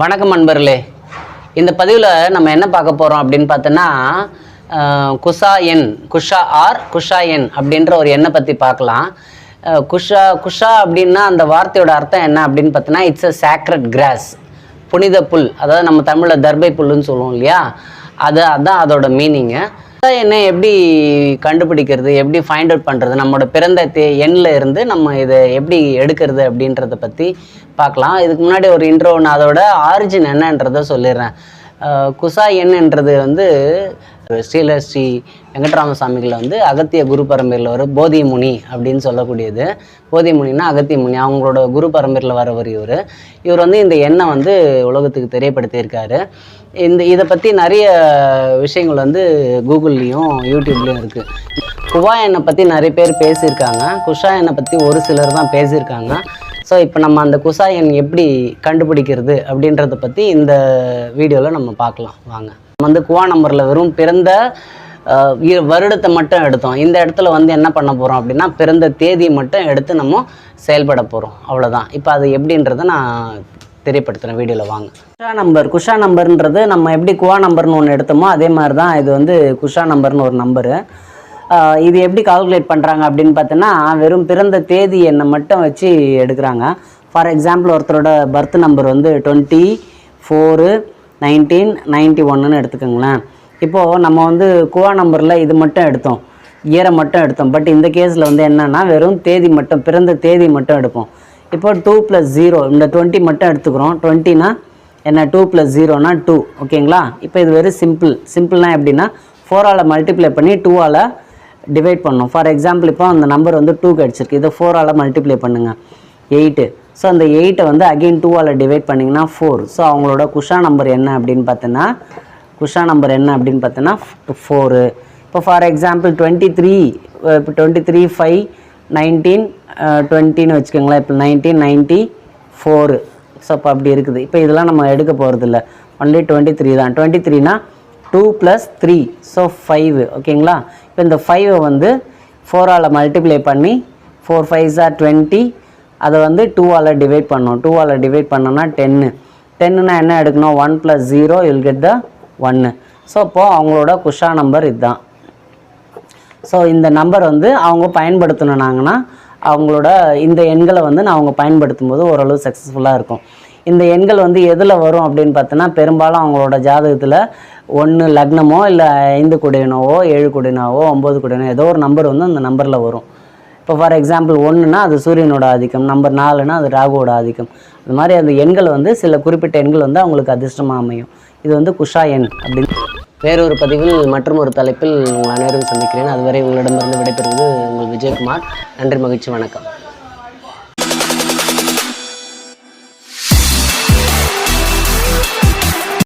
வணக்கம் அன்பர்களே. இந்த பதிவில் நம்ம என்ன பார்க்க போகிறோம் அப்படின்னு பார்த்தோன்னா குஷா எண் குஷா ஆர் குஷா எண் அப்படின்ற ஒரு எண்ணை பற்றி பார்க்கலாம். குஷா குஷா அப்படின்னா அந்த வார்த்தையோட அர்த்தம் என்ன அப்படின்னு பார்த்தோன்னா இட்ஸ் அ சேக்ரட் கிராஸ் புனித புல் அதாவது நம்ம தமிழில் தர்பை புல்லுன்னு சொல்லுவோம் இல்லையா? அது அதான் அதோட மீனிங்கு என்ன எப்படி கண்டுபிடிக்கிறது எப்படி ஃபைண்ட் அவுட் பண்ணுறது நம்மளோட பிறந்த தே எண்ணில் இருந்து நம்ம இதை எப்படி எடுக்கிறது அப்படின்றத பற்றி பார்க்கலாம். இதுக்கு முன்னாடி ஒரு இன்ட்ரோ நான் அதோட ஆரிஜின் என்னன்றதை சொல்லிடுறேன். குசா எண்ணுன்றது வந்து ஸ்ரீல ஸ்ரீ வெங்கட்ராமசாமிகளில் வந்து அகத்திய குரு பரம்பரையில் வர போதி முனி அப்படின்னு சொல்லக்கூடியது. போதி முனினா அகத்திய முனி அவங்களோட குரு பரம்பரையில் வரவர் இவர். இவர் வந்து இந்த எண்ணெய் வந்து உலகத்துக்கு தெரியப்படுத்தியிருக்காரு. இந்த இதை பற்றி நிறைய விஷயங்கள் வந்து கூகுள்லேயும் யூடியூப்லேயும் இருக்குது குவா எண்ணெய் பற்றி நிறைய பேர் பேசியிருக்காங்க. குஷா எண்ணெய் பற்றி ஒரு சிலர் தான் பேசியிருக்காங்க. ஸோ இப்போ நம்ம அந்த குசா எண் எப்படி கண்டுபிடிக்கிறது அப்படின்றத பற்றி இந்த வீடியோவில் நம்ம பார்க்கலாம். வாங்க. வந்து குவா நம்பரில் வெறும் பிறந்த வருடத்தை மட்டும் எடுத்தோம். இந்த இடத்துல வந்து என்ன பண்ண போகிறோம் அப்படின்னா பிறந்த தேதியை மட்டும் எடுத்து நம்ம செயல்பட போகிறோம் அவ்வளோதான் இப்போ அது எப்படின்றத நான் தெரியப்படுத்துகிறேன் வீடியோவில் வாங்க. குஷா நம்பர். குஷா நம்பர்ன்றது நம்ம எப்படி குவா நம்பர்னு ஒன்று எடுத்தோமோ அதே மாதிரி தான் இது வந்து குஷா நம்பர்னு ஒரு நம்பரு. இது எப்படி கால்குலேட் பண்ணுறாங்க அப்படின்னு பார்த்தோன்னா வெறும் பிறந்த தேதி என்னை மட்டும் வச்சு எடுக்கிறாங்க. ஃபார் எக்ஸாம்பிள் ஒருத்தரோட பர்த் நம்பர் வந்து டுவெண்ட்டி ஃபோரு நைன்டீன் நைன்ட்டி ஒன்றுன்னு எடுத்துக்கோங்களேன். இப்போது நம்ம வந்து குவா நம்பரில் இது மட்டும் எடுத்தோம். இயரை மட்டும் எடுத்தோம். பட் இந்த கேஸில் வந்து என்னென்னா வெறும் தேதி மட்டும் பிறந்த தேதி மட்டும் எடுப்போம். இப்போ டூ ப்ளஸ் ஜீரோ இந்த டுவெண்ட்டி மட்டும் எடுத்துக்கிறோம். டுவெண்ட்டினா என்ன? டூ ப்ளஸ் ஜீரோனா டூ ஓகேங்களா இப்போ இது வெறும் சிம்பிள் சிம்பிள்னா எப்படின்னா ஃபோரால் மல்டிப்ளை பண்ணி டூவால் டிவைட் பண்ணணும் ஃபார் எக்ஸாம்பிள் இப்போ அந்த நம்பர் வந்து டூ கிடச்சிருக்கு இதை ஃபோரால் மல்டிப்ளை பண்ணுங்கள் எயிட்டு ஸோ அந்த எயிட்டை வந்து அகெயின் டூவால் டிவைட் பண்ணிங்கன்னா ஃபோர் ஸோ அவங்களோட குஷா நம்பர் என்ன அப்படின்னு பார்த்தோன்னா குஷா நம்பர் என்ன அப்படின்னு பார்த்தோன்னா ஃபோரு இப்போ ஃபார் எக்ஸாம்பிள் டுவெண்ட்டி த்ரீ இப்போ டுவெண்ட்டி த்ரீ ஃபைவ் நைன்டீன் டுவெண்ட்டின்னு வச்சுக்கோங்களேன். இப்போ நைன்டீன் நைன்ட்டி ஃபோரு ஸோ இப்போ அப்படி இருக்குது. இப்போ இதெல்லாம் நம்ம எடுக்க போகிறதில்ல ஒன்லி டுவெண்ட்டி த்ரீ தான். Twenty த்ரீனா two plus three so five ஓகேங்களா? இப்போ இந்த ஃபைவை வந்து ஃபோரால் மல்டிப்ளை பண்ணி ஃபோர் ஃபைவ் ஆர் டுவெண்ட்டி அதை வந்து டூவால் டிவைட் பண்ணோம் டூவால் டிவைட் பண்ணோன்னா டென்னு டென்னுனா என்ன எடுக்கணும்? One plus zero you'll get the ஒன்று ஸோ இப்போது அவங்களோட குஷா நம்பர் இதுதான். ஸோ இந்த நம்பர் வந்து அவங்க பயன்படுத்தினாங்கன்னா அவங்களோட இந்த எண்களை வந்து நான் அவங்க பயன்படுத்தும் போது ஓரளவு சக்ஸஸ்ஃபுல்லாக இருக்கும். இந்த எண்கள் வந்து எதில் வரும் அப்படின்னு பார்த்தோன்னா பெரும்பாலும் அவங்களோட ஜாதகத்தில் ஒன்று லக்னமோ இல்லை ஐந்து குடையனோவோ ஏழு குடையனாவோ ஒம்பது குடையனோ ஏதோ ஒரு நம்பர் வந்து அந்த நம்பரில் வரும். இப்போ ஃபார் எக்ஸாம்பிள் ஒன்றுனா அது சூரியனோட ஆதிக்கம் நம்பர் நாலுனா அது ராகுவோட ஆதிக்கம். அது மாதிரி அந்த எண்கள் வந்து சில குறிப்பிட்ட எண்கள் வந்து அவங்களுக்கு அதிர்ஷ்டமாக அமையும். இது வந்து குஷா எண் அப்படின்னு வேறொரு பதிவில் மற்றும் ஒரு தலைப்பில் உங்கள் அனைவரும் சந்திக்கிறேன். அதுவரை உங்களிடமிருந்து விடைபெறுவது உங்கள் விஜயகுமார். நன்றி மகிழ்ச்சி வணக்கம்.